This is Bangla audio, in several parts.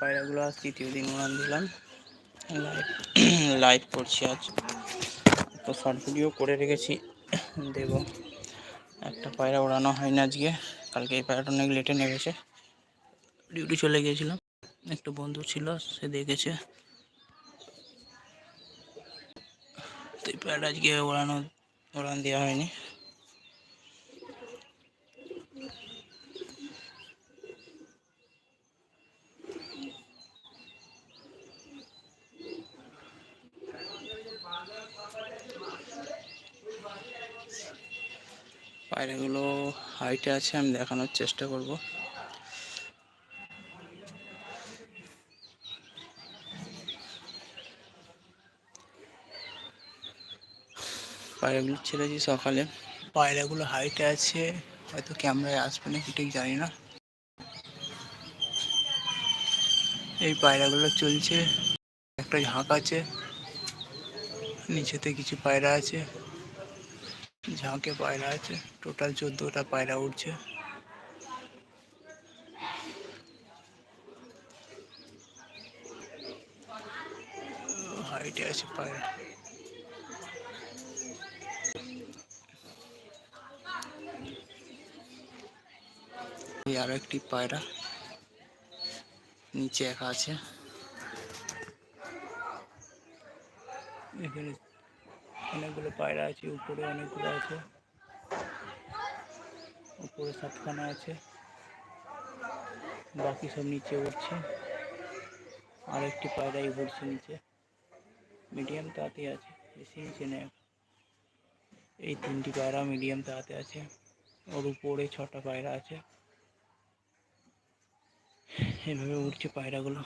পায়রাগুলো আজ তৃতীয় দিন উড়ান দিলাম। লাইভ লাইভ করছি আজ। তো শর্ট ভিডিও করে রেখেছি। দেব একটা পায়রা ওড়ানো হয়নি আজকে। কালকে এই পায়রাটা অনেক লেটে নেমেছে ডিউটি চলে গিয়েছিলাম। একটু বন্ধু ছিল, সে দেখেছে। তো এই পায়রাটা আজকে ওড়ানো ওড়ান দেওয়া হয়নি। পায়রাগুলো হাইটে আছে, আমি দেখানোর চেষ্টা করব। পায়রাগুলো ছেড়েছি সকালে। পায়রাগুলো হাইটে আছে, হয়তো ক্যামেরায় আসবে না কি ঠিক জানি না। এই পায়রাগুলো চলছে, একটা ঝাঁক আছে, নিচেতে কিছু পায়রা আছে। ঝাঁকে পায়রা আছে টোটাল চোদ্দোটা পায়রা উঠছে হাইটে আছে পায়রা আরও একটি পায়রা নিচে একা আছে এখানে অনেকগুলো পায়রা আছে, উপরে অনেকগুলো আছে। উপরে সাতখানা আছে। বাকি সব নিচে উঠছে। আর একটি পায়রাই উঠছে নিচে। মিডিয়াম তাতে আছে, বেশি নিচে নেই এই তিনটি পায়রা মিডিয়াম তাতে আছে। ওর উপরে ছটা পায়রা আছে। এভাবে উঠছে পায়রাগুলো।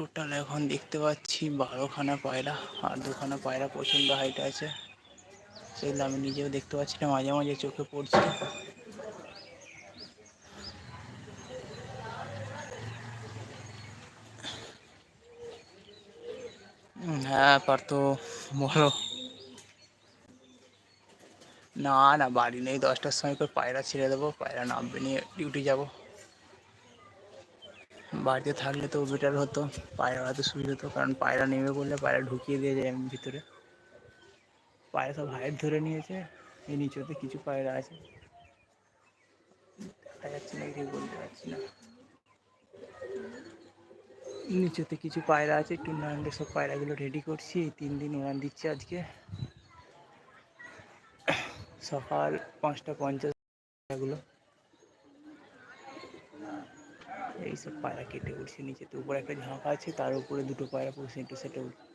টোটাল এখন দেখতে পাচ্ছি বারোখানা পায়রা আর দুখানা পায়রা প্রচণ্ড হাইটে আছে। সেগুলো আমি নিজেও দেখতে পাচ্ছি না, মাঝে মাঝে চোখে পড়ছে। হ্যাঁ পারতো বলো। না না, বাড়ি নেই, দশটার সময় করে পায়রা ছেড়ে দেবো, পায়রা নামবে নিয়ে ডিউটি যাব। বাড়িতে থাকলে তো বেটার হতো। পায়রা হয়তো সুবিধা হতো, কারণ পায়রা নেমে পড়লে পায়রা ঢুকিয়ে দিয়ে যায় এমনি ভিতরে। পায়রা সব হাইট ধরে নিয়েছে, এই নিচেতে কিছু পায়রা আছে। দেখা যাচ্ছে না ঠিক বলতে পারছি না। নিচেতে কিছু পায়রা আছে টুর্নামেন্টে সব পায়রাগুলো রেডি করছি। এই তিন দিন উড়ান দিচ্ছে আজকে। সকাল পাঁচটা পঞ্চাশ। পায়রাগুলো এইসব পায়রা কেটে উঠছে নিচেতে। উপরে একটা ঝাঁকা আছে, তার উপরে দুটো পায়রা পুরো সেঁটে সেঁটে উঠছে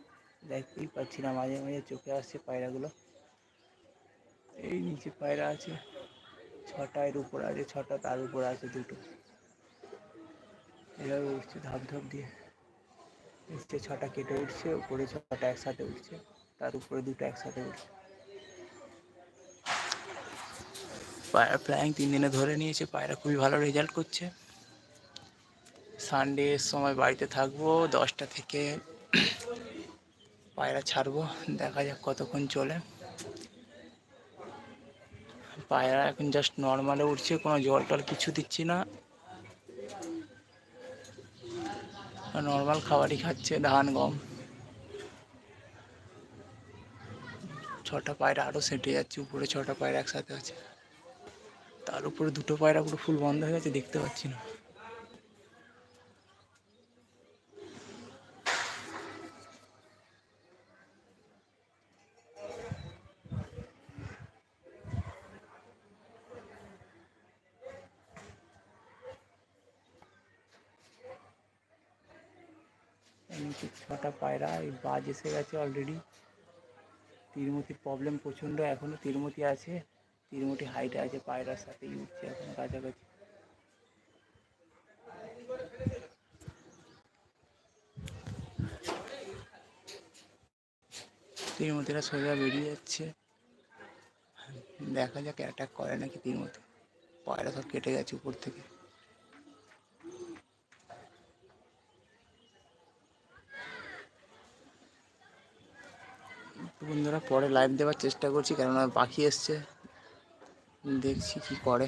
দেখতেই পাচ্ছি না, মাঝে মাঝে চোখে আসছে পায়রাগুলো। এই নিচে পায়রা আছে, ছটা এর উপরে আছে, ছটা তার উপরে আছে দুটো। এভাবে উঠছে ধাপ ধাপ দিয়ে। নিচে ছটা কেটে উঠছে, উপরে ছটা একসাথে উঠছে, তার উপরে দুটো একসাথে উঠছে। পায়রা ফ্লাইং তিন দিনে ধরে নিয়েছে, পায়রা খুবই ভালো রেজাল্ট করছে। সানডের সময় বাড়িতে থাকব, দশটা থেকে পায়রা ছাড়বো, দেখা যাক কতক্ষণ চলে। পায়রা এখন জাস্ট নর্মালে উঠছে, কোনো জল টল কিছু দিচ্ছি না। নর্মাল খাবারই খাচ্ছে, ধান, গম। ছটা পায়রা আরও সেটে যাচ্ছে, উপরে ছটা পায়রা একসাথে আছে। তার উপরে দুটো পায়রা পুরো ফুল বন্ধ হয়ে গেছে, দেখতে পাচ্ছি না। নিচে ছটা পায়রা, এই বাজ এসে গেছে অলরেডি তিরমতির প্রবলেম প্রচণ্ড এখনও তিরমতি আছে। তিরমতি হাইটে আছে, পায়রার সাথেই উঠছে এখন কাছাকাছি। তিরমতিরা সোজা বেরিয়ে যাচ্ছে। দেখা যাক অ্যাটাক করে নাকি তিরমতি। পায়রা সব কেটে গেছে উপর থেকে। বন্ধুরা পরে লাইভ দেওয়ার চেষ্টা করছি কেননা পাখি এসছে। দেখছি কি করে।